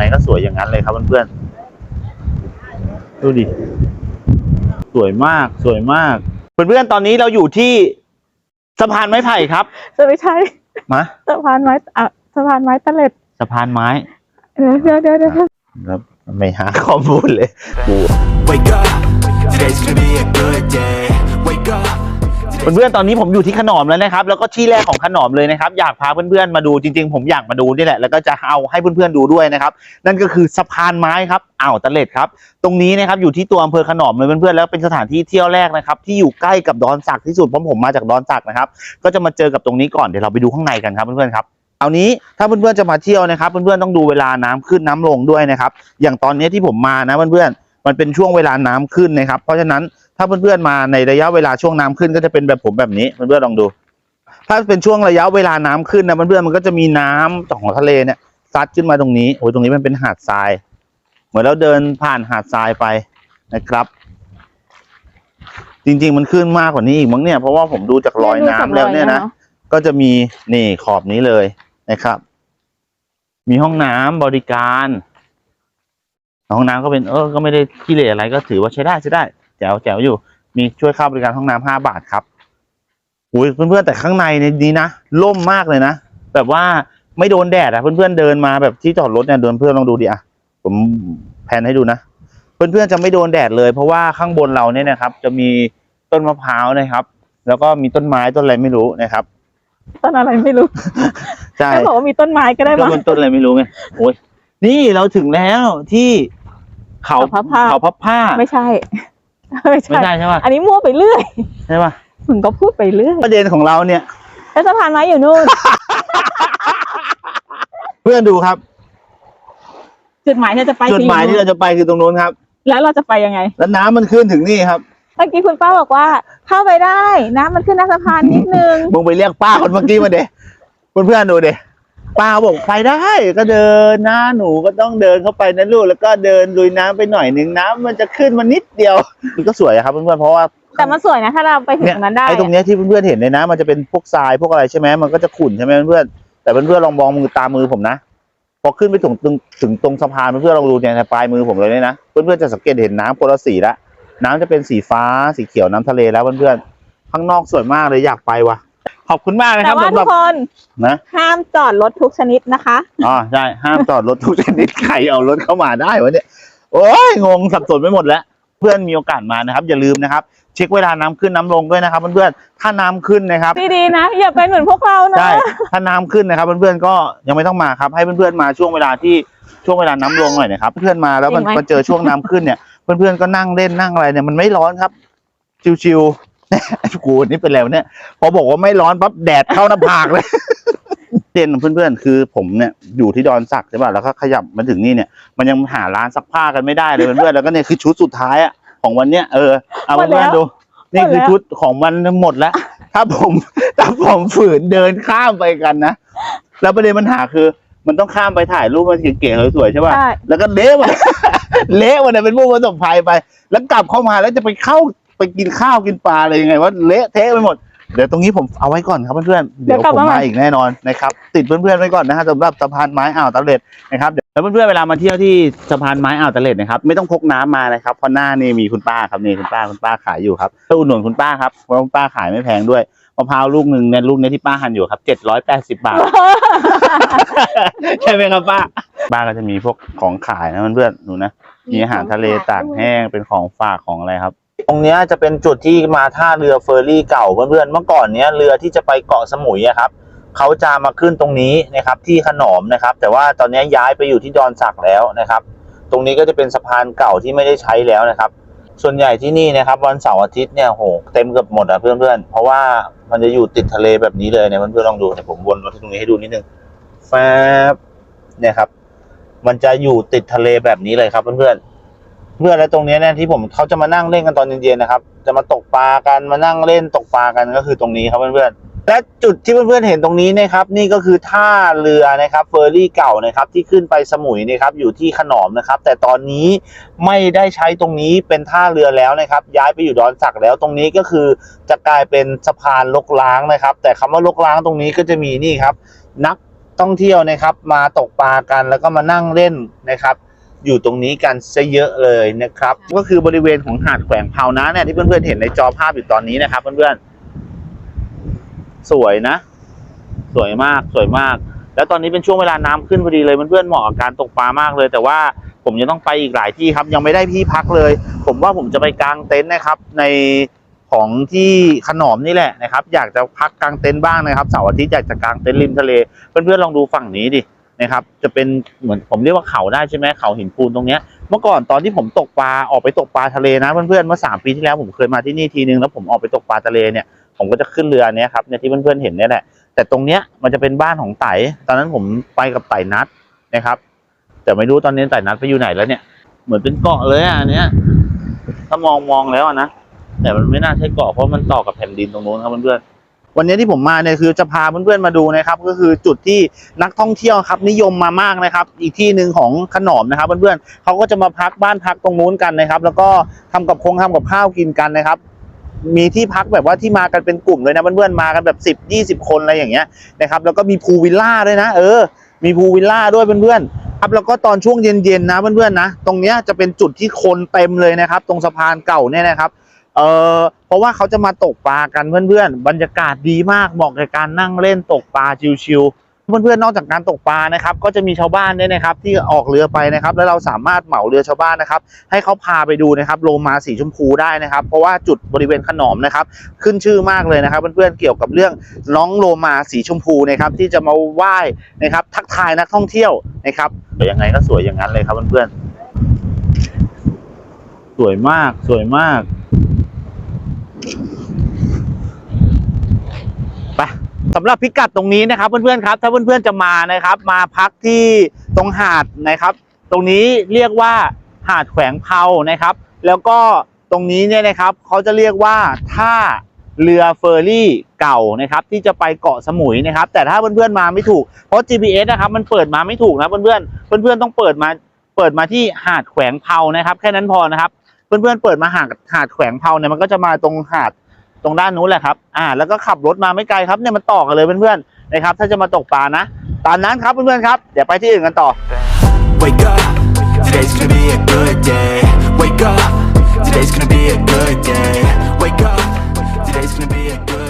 ไงก็สวยอย่างนั้นเลยครับเพื่อนๆดูดิ สวยมากสวยมาก เพื่อนๆตอนนี้เราอยู่ที่สะพานไม้ไผ่ครับจะไม่ใช่มาสะพานไม้อะสะพานไม้ตะเล็ดสะพานไม้เดี๋ยวเดี๋ยวเดี๋ยวเดี๋ยวครับไม่หาข้อมูลเลยกู Wake up, today's gonna be a good day. Wake up. เพื่อนๆ ตอนนี้ผมอยู่ที่ขนอมแล้วนะครับ แล้วก็ที่แรกของขนอมเลยนะครับ อยากพาเพื่อนๆ มาดูจริง ๆ ผมอยากมาดูนี่แหละ แล้วก็จะเอาให้เพื่อนๆ ดูด้วยนะครับ นั่นก็คือสะพานไม้ครับอ่าวตะเล็ดครับ ตรงนี้นะครับอยู่ที่ตัวอำเภอขนอมเลยเพื่อนๆ แล้วเป็นสถานที่เที่ยวแรกนะครับที่อยู่ใกล้กับดอนสักที่สุดเพราะผมมาจากดอนสักนะครับ ก็จะมาเจอกับตรงนี้ก่อน เดี๋ยวเราไปดูข้างในกันครับเพื่อนๆ ครับเอานี้ถ้าเพื่อนๆ จะมาเที่ยวนะครับ เพื่อนๆ ต้องดูเวลาน้ำขึ้นน้ำลงด้วยนะครับ อย่างตอนนี้ที่ผมมานะเพื่อนๆ มันเป็นช่วงเวลาน้ำขึ้นนะครับ เพราะฉะนั้น ถ้าเพื่อนๆมาในระยะเวลาช่วงน้ำขึ้นก็จะเป็นแบบผมแบบนี้เพื่อนๆลองดู ถ้าเป็นช่วงระยะเวลาน้ำขึ้นนะเพื่อนๆมันก็จะมีน้ำจากของทะเลเนี่ยซัดขึ้นมาตรงนี้โอ้ยตรงนี้มันเป็นหาดทราย เหมือนเราเดินผ่านหาดทรายไปนะครับ จริง ๆ มันขึ้นมากกว่านี้อีกมั้งเนี่ยเพราะว่าผมดูจากรอยน้ำแล้วเนี่ยนะก็จะมีนี่ขอบนี้เลยนะครับ มีห้องน้ำบริการ ห้องน้ำก็เป็นเออ ก็ไม่ได้ขี้เหร่อะไรก็ถือว่าใช้ได้ใช้ได้ แจ๋วแจ๋วอยู่ มีช่วยค่าบริการห้องน้ำห้าบาทครับอุ้ยเพื่อนๆแต่ข้างในในนี้นะล่มมากเลยนะแบบว่าไม่โดนแดดอะเพื่อนๆเดินมาแบบที่จอดรถเนี่ยเดินเพื่อนลองดูดิอะผมแพนให้ดูนะเพื่อนๆจะไม่โดนแดดเลย เพราะว่าข้างบนเราเนี่ยนะครับ จะมีต้นมะพร้าวนะครับ แล้วก็มีต้นไม้ต้นอะไรไม่รู้นะครับต้นอะไรไม่รู้ใช่แค่บอกว่ามีต้นไม้ก็ได้ก็มั้งมันต้นอะไรไม่รู้ไงโอ้ยนี่เราถึงแล้วที่เขาเขาพับผ้าเขาพับผ้าไม่ใช่ ไม่ไม่ใช่ใช่ใช่ป่ะอันนี้มั่วไปเรื่อยใช่ป่ะมึงก็พูดไปเรื่อยประเด็นของเราเนี่ย แล้วสะพานไม้อยู่นู่น เพื่อนดูครับ จุดหมายที่จะไปจุดหมายที่เราจะไปคือตรงนู้นครับ แล้วเราจะไปยังไง แล้วน้ำมันขึ้นถึงนี่ครับเมื่อกี้คุณป้าบอกว่า เข้าไปได้ น้ำมันขึ้นหน้าสะพานนิดนึง มึงไปเรียกป้าคนเมื่อกี้มาเด้เพื่อนๆดูเด้ ป้าบอกไปได้ก็เดินนะหนูก็ต้องเดินเข้าไปนะลูกแล้วก็เดินลุยน้ำไปหน่อยหนึ่งน้ำมันจะขึ้นมานิดเดียว มันก็สวยอะครับเพื่อนๆเพราะว่าแต่มันสวยนะถ้าเราไปถึงตรงนั้นได้ไอ้ตรงเนี้ยที่เพื่อนๆเห็นเลยนะ มันจะเป็นพวกทรายพวกอะไรใช่ไหมมันก็จะขุ่นใช่ไหมเพื่อนๆแต่เพื่อนๆลองมองมือตามมือผมนะพอขึ้นไปถึงตรงถึงตรงสะพานเพื่อนๆลองดูเนี่ยปลายมือผมเลยเนี่ยนะเพื่อนๆจะสังเกตเห็นน้ำคนละสีละน้ำจะเป็นสีฟ้าสีเขียวน้ำทะเลแล้วเพื่อนๆข้างนอกสวยมากเลยอยากไปว่ะ ขอบคุณมากนะคแต่รับว่าสำหทุรับกคนนะห้ามจอดรถทุกชนิดนะคะ อ๋อใช่ห้ามจอดรถทุกชนิดใครเอารถเข้ามาได้วะเนี่ยโอ้ยงงสับสนไปหมดแล้ว เพื่อนมีโอกาสมานะครับ อย่าลืมนะครับ เช็คเวลาน้ำขึ้นน้ำลงด้วยนะครับเพื่อนๆถ้าน้ำขึ้นนะครับ ดีๆนะ อย่าเป็นเหมือนพวกเรานะ ใช่ ถ้าน้ำขึ้นนะครับเพื่อนๆก็ยังไม่ต้องมาครับ ให้เพื่อนๆมาช่วงเวลาที่ช่วงเวลาน้ำลงหน่อยนะครับ เพื่อนมาแล้วมันจริงไหม มาเจอช่วงน้ำขึ้นเนี่ย เพื่อนๆก็นั่งเล่นนั่งอะไรเนี่ยมันไม่ร้อนครับ ชิวๆ กูนี่เป็นแล้วเนี่ย พอบอกว่าไม่ร้อนปั๊บแดดเข้าหน้าผากเลย เด่นของเพื่อนๆ คือผมเนี่ยอยู่ที่ดอนสักใช่ป่ะแล้วก็ขยับมาถึงนี่เนี่ย มันยังหาร้านซักผ้ากันไม่ได้เลยเพื่อนๆแล้วก็เนี่ยคือชุดสุดท้ายอะของวันเนี้ยเออเอาหมดแล้วเพื่อนๆดู นี่คือหมดแล้วชุดของมันหมดแล้ว ถ้าผมถ้าผมฝืนเดินข้ามไปกันนะแล้วประเด็นปัญหาคือมันต้องข้ามไปถ่ายรูปมันเก๋ๆสวยๆใช่ป่ะใช่แล้วก็เละมาเละมันยเป็นผู้ประสบภัยไป แล้วกลับเข้ามาแล้วจะไปเข้า ไปกินข้าวกินปลาอะไรยังไงว่าเละเทะไปหมด เดี๋ยวตรงนี้ผมเอาไว้ก่อนครับเพื่อนๆเดี๋เดี๋ยยววกลับผมมาใหม่มาอีกแน่นอนนะครับติดเพื่อนๆไว้ก่อนนะฮะสำหรับสะพานไม้อ่าวตะเล็ดนะครับเดี๋ยวแล้วเพื่อนๆเวลามาเที่ยวที่สะพานไม้อ่าวตะเล็ดนะครับไม่ต้องพกน้ำมานะครับเพราะหน้านี่มีคุณป้าครับนี่คุณป้าคุณป้าขายอยู่ครับไปอุดหนุนคุณป้าครับเพราะว่าคุณป้าขายไม่แพงด้วยมะพร้าวลูกหนึ่งเนี่ยลูกเนี้ที่ป้าหั่นอยู่ครับเจ็ดร้อยแปดสิบบาทใช่ไหมครับป้าป้าก็จะมีพวกของขายนะเพื่อนๆหนูนะมีอาหารทะเลตากแห้งเป็นของฝากของอะไรครับต รงนี้จะเป็นจุดที่มาท่าเรือเฟอร์รี่เก่าเพื่อนๆเมื่อก่อนเนี้ยเรือที่จะไปเกาะสมุยครับเขาจะมาขึ้นตรงนี้นะครับที่ขนอมนะครับ แต่ว่าตอนนี้ย้ายไปอยู่ที่ดอนสักแล้วนะครับ ตรงนี้ก็จะเป็นสะพานเก่าที่ไม่ได้ใช้แล้วนะครับ ส่วนใหญ่ที่นี่นะครับ วันเสาร์อาทิตย์เนี่ยโหเต็มเกือบหมดอะเพื่อนๆเพราะว่ามันจะอยู่ติดทะเลแบบนี้เลยเนี่ยเพื่อนๆลองดูเนี่ยผมวนมาที่ตรงนี้ให้ดูนิดนึงแฟบเนี่ยครับ มันจะอยู่ติดทะเลแบบนี้เลยครับเพื่อนๆ เพื่อนแล้วตรงนี้เนี่ยที่ผมเขาจะมานั่งเล่นกันตอนเย็นๆนะครับ จะมาตกปลากันมานั่งเล่นตกปลากันก็คือตรงนี้ครับเพื่อนๆและจุดที่เพื่อนๆเห็นตรงนี้นะครับ นี่ก็คือท่าเรือนะครับเฟอร์รี่เก่านะครับ ที่ขึ้นไปสมุยนะครับ อยู่ที่ขนอมนะครับ แต่ตอนนี้ไม่ได้ใช้ตรงนี้เป็นท่าเรือแล้วนะครับ ย้ายไปอยู่ดอนสักแล้ว ตรงนี้ก็คือจะกลายเป็นสะพานลกล้างนะครับ แต่คำว่าลกล้างตรงนี้ก็จะมีนี่ครับ นักท่องเที่ยวนะครับ มาตกปลากันแล้วก็มานั่งเล่นนะครับ อยู่ตรงนี้กันซะเยอะเลยนะครับ ก็คือบริเวณของหาดแขวงเผานะเนี่ยที่เพื่อนๆเห็นในจอภาพอยู่ตอนนี้นะครับ เพื่อนๆสวยนะ สวยมากสวยมาก แล้วตอนนี้เป็นช่วงเวลาน้ำขึ้นพอดีเลยเพื่อนๆเหมาะกับการตกปลามากเลย แต่ว่าผมยังต้องไปอีกหลายที่ครับ ยังไม่ได้ที่พักเลย ผมว่าผมจะไปกางเต็นท์นะครับ ในของที่ขนอมนี่แหละนะครับ อยากจะพักกางเต็นท์บ้างนะครับเสาร์อาทิตย์อยากจะกางเต็นท์ริมทะเล เพื่อนๆลองดูฝั่งนี้ดิ นะครับ จะเป็นเหมือนผมเรียกว่าเขาได้ใช่ไหมเขาหินปูนตรงเนี้ยเมื่อก่อนตอนที่ผมตกปลาออกไปตกปลาทะเลนะเพื่อนๆเมื่อสามปีที่แล้วผมเคยมาที่นี่ทีนึงแล้วผมออกไปตกปลาทะเลเนี่ยผมก็จะขึ้นเรือเนี้ยครับเนี่ยที่เพื่อนๆเห็นเนี่ยแหละแต่ตรงเนี้ยมันจะเป็นบ้านของไต่ตอนนั้นผมไปกับไต่นัดนะครับ แต่ไม่รู้ตอนนี้ไต่นัดไปอยู่ไหนแล้วเนี่ยเหมือนเป็นเกาะเลยอะอันเนี้ยถ้ามองมองแล้วนะแต่มันไม่น่าใช่เกาะเพราะมันต่อกับแผ่นดินตรงนู้นครับเพื่อนๆ วันนี้ที่ผมมาเนี่ยคือจะพาเพื่อนๆมาดูนะครับ ก็คือจุดที่นักท่องเที่ยวครับ นิยมมามากนะครับ อีกที่หนึ่งของขนอมนะครับ เพื่อนๆเขาก็จะมาพักบ้านพักตรงนู้นกันนะครับ แล้วก็ทำกับคงทำกับข้าวกินกันนะครับ มีที่พักแบบว่าที่มากันเป็นกลุ่มเลยนะเพื่อนๆมากันแบบสิบยี่สิบคนอะไรอย่างเงี้ยนะครับแล้วก็มีพูลวิลล่าด้วยนะ เออ มีพูลวิลล่าด้วยเพื่อนๆครับแล้วก็ตอนช่วงเย็นๆนะเพื่อนๆนะ ตรงเนี้ยจะเป็นจุดที่คนเต็มเลยนะครับ ตรงสะพานเก่าเนี่ยนะครับ เออเพราะว่าเขาจะมาตกปลากันเพื่อนๆ บรรยากาศดีมากเหมาะกับการนั่งเล่นตกปลาชิวๆเพื่อนๆนอกจากการตกปลานะครับ ก็จะมีชาวบ้านด้วยนะครับ ที่ออกเรือไปนะครับ แล้วเราสามารถเหมาเรือชาวบ้านนะครับ ให้เขาพาไปดูนะครับโลมาสีชมพูได้นะครับ เพราะว่าจุดบริเวณขนอมนะครับ ขึ้นชื่อมากเลยนะครับเพื่อนๆเกี่ยวกับเรื่องน้องโลมาสีชมพูนะครับที่จะมาไหว้นะครับ ทักทายนักท่องเที่ยวนะครับสวยยังไงก็สวยอย่างนั้นเลยครับเพื่อนๆสวยมากสวยมาก ไป สำหรับพิกัดตรงนี้นะครับเพื่อนๆครับ ถ้าเพื่อนๆจะมานะครับ มาพักที่ตรงหาดนะครับ ตรงนี้เรียกว่าหาดแขวงเพานะครับ แล้วก็ตรงนี้เนี่ยนะครับเขาจะเรียกว่าท่าเรือเฟอร์รี่เก่านะครับ ที่จะไปเกาะสมุยนะครับ แต่ถ้าเพื่อนๆมาไม่ถูกเพราะ GPS นะครับมันเปิดมาไม่ถูกนะเพื่อนๆเพื่อนๆต้องเปิดมาเปิดมาที่หาดแขวงเพานะครับ แค่นั้นพอนะครับ เพื่อนๆเปิดมาหาดหาดแขวงเพาเนี่ยมันก็จะมาตรงหาด ตรงด้านนู้นแหละครับ อ่า แล้วก็ขับรถมาไม่ไกลครับเนี่ยมันต่อกันเลยเพื่อนๆนะครับ ถ้าจะมาตกปลานะตอนนั้นครับเพื่อนๆครับ เดี๋ยวไปที่อื่นกันต่อ today's gonna be a good day Wake up today's gonna be a good day